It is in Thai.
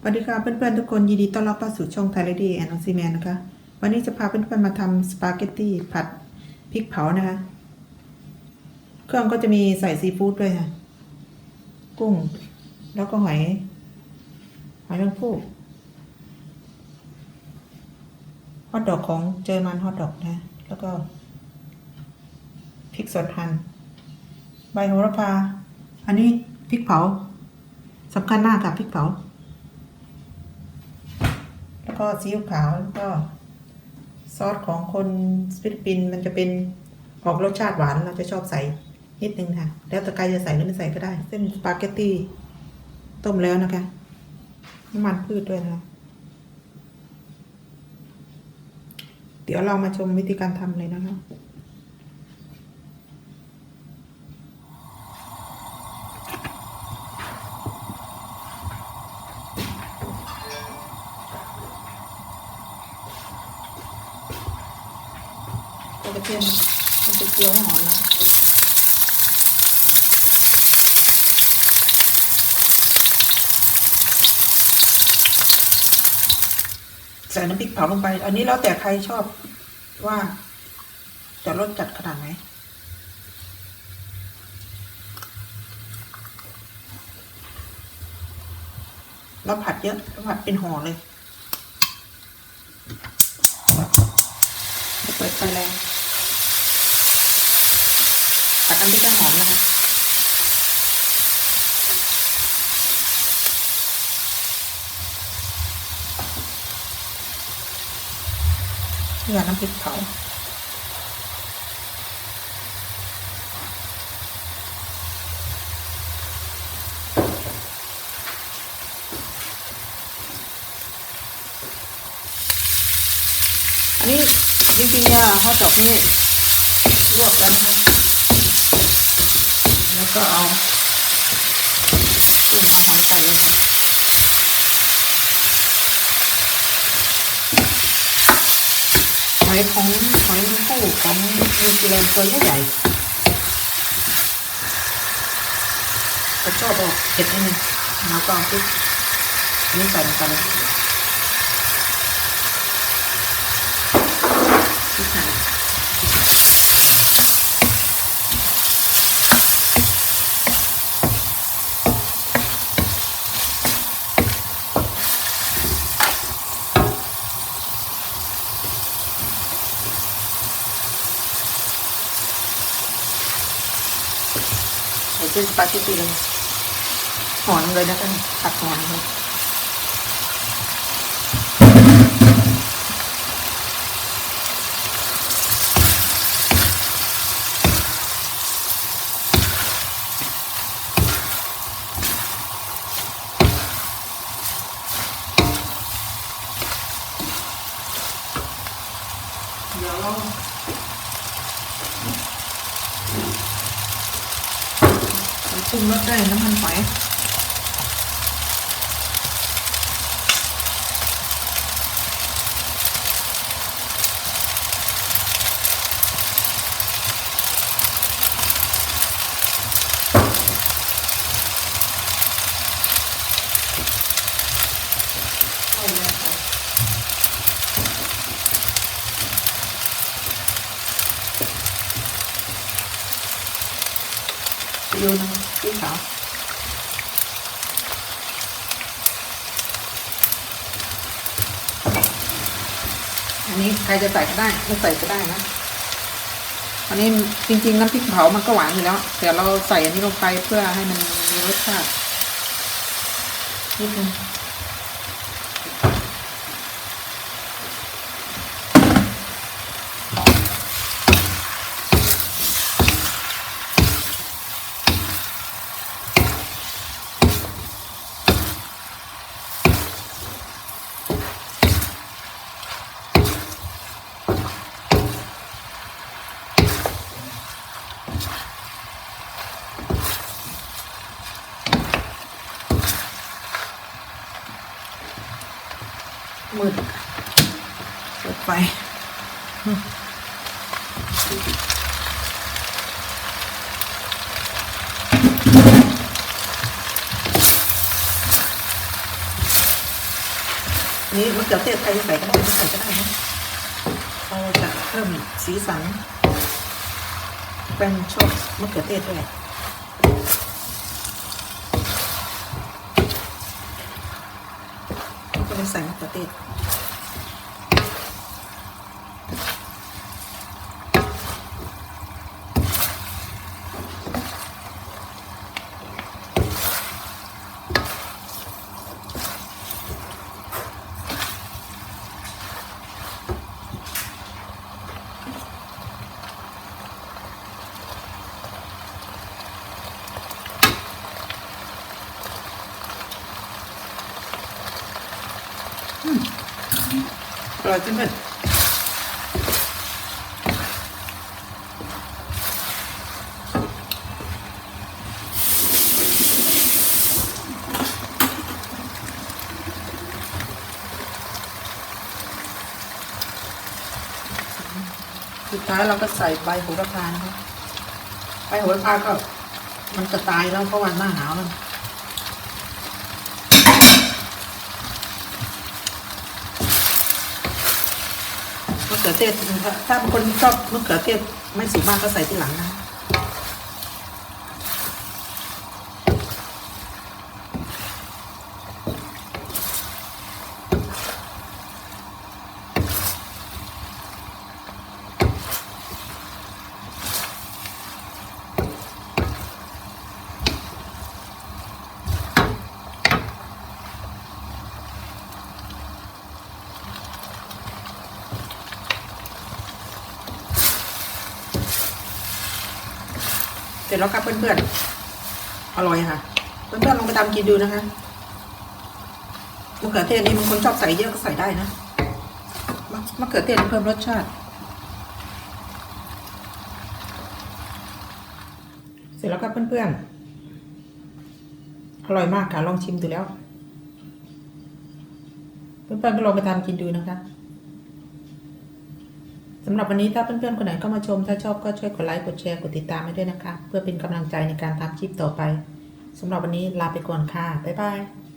สวัสดีค่ะเพื่อนๆทุกคนยินดีต้อนรับเข้าสู่ช่องไทยเลดี้แอนด์ซีแมนนะคะ วันนี้จะพาเพื่อนๆมาทำสปาเกตตี้ผัดพริกเผานะคะ เครื่องก็จะมีใส่ซีฟู้ดด้วยค่ะ กุ้ง แล้วก็หอย หอยแมงภู่ฮอทดอกของเจอมันฮอทดอกนะ แล้วก็พริกสดหั่นใบโหระพา อันนี้พริกเผาสำคัญมากค่ะพริกเผา ก็ซีอิ๊วขาวแล้วก็ ซอสของคนฟิลิปปินส์มันจะเป็นออกรสชาติหวานเราจะชอบใส่นิดนึงค่ะ แล้วแต่ใครจะใส่หรือไม่ใส่ก็ได้ เส้นสปาเกตตี้ต้มแล้วนะคะน้ำมันพืชด้วยนะคะเดี๋ยวเรามาชมวิธีการทำเลยนะคะ กระเทียมมันจะเคี้ยวหอมนะใส่น้ำพริกเผาลงไป อันนี้แล้วแต่ใครชอบว่า จะรสจัดขนาดไหนแล้วผัดเยอะแล้วผัดเป็นห่อเลยเปิดไฟแรง ผัดน้ำพริกให้หอมนะคะเพื่อน้ำพริกเผาอันนี้จริงๆเนี่ยฮอทดอกนี่ลวกแล้วนะคะ แล้วก็เอากุ้งเอาหอยใส่เลยนหอยของหอยคู่ของนิวซีแลนด์ตัวใหญ่ก็ชอบออกเผ็ดนิดนึงแล้วก็เอาพริกนนี้ใส่ลงไปเลยพริกไทย ใส่ เส้นสปาเกตตี้เลยหอนเลยนะคะตัดหอนเลยเดี๋ยวเรา ปรุงรสด้วยน้ำมันหรออันนี้ใครจะใส่ก็ได้ไม่ใส่ก็ได้นะอันนี้จริงๆน้ำพริกเผามันก็หวานอยู่แล้วแต่เราใส่อันนี้ลงไปเพื่อให้มันมีรสชาตินิดนึง มืดเปิดไฟอันนี้มะเขือเทศใครจะใส่ก็ได้ใส่ก็ได้นะเราจะเพิ่มสีสัน เป็นชอบมะเขือเทศด้วยก็เลยใส่มะเขือเทศ ร่อยจังเลยสุดท้ายเราก็ใส่ใบโหระพานะคะใบโหระพาก็มันจะตายแล้วเพราะวันหน้าหนาวแล้ะเขือเทศถ้าบางคนชอบมะเขือเทศไม่สุกมากก็ใส่ที่หลังนะ เสร็จแล้วครับเพื่อนๆ อร่อยค่ะ เพื่อนๆลองไปทำกินดูนะคะมะเขือเทศนี่บางคนชอบใส่เยอะก็ใส่ได้นะมะมะเขือเทศเพิ่มรสชาติ เสร็จแล้วครับเพื่อนๆ อร่อยมากค่ะลองชิมดูแล้ว เพื่อนๆก็ลองไปทำกินดูนะคะ สำหรับวันนี้ถ้าเพื่อนๆคนไหนเข้ามาชม ถ้าชอบก็ช่วยกดไลค์กดแชร์กดติดตามให้ด้วยนะคะ เพื่อเป็นกำลังใจในการทำคลิปต่อไปสำหรับวันนี้ลาไปก่อนค่ะบ๊ายบาย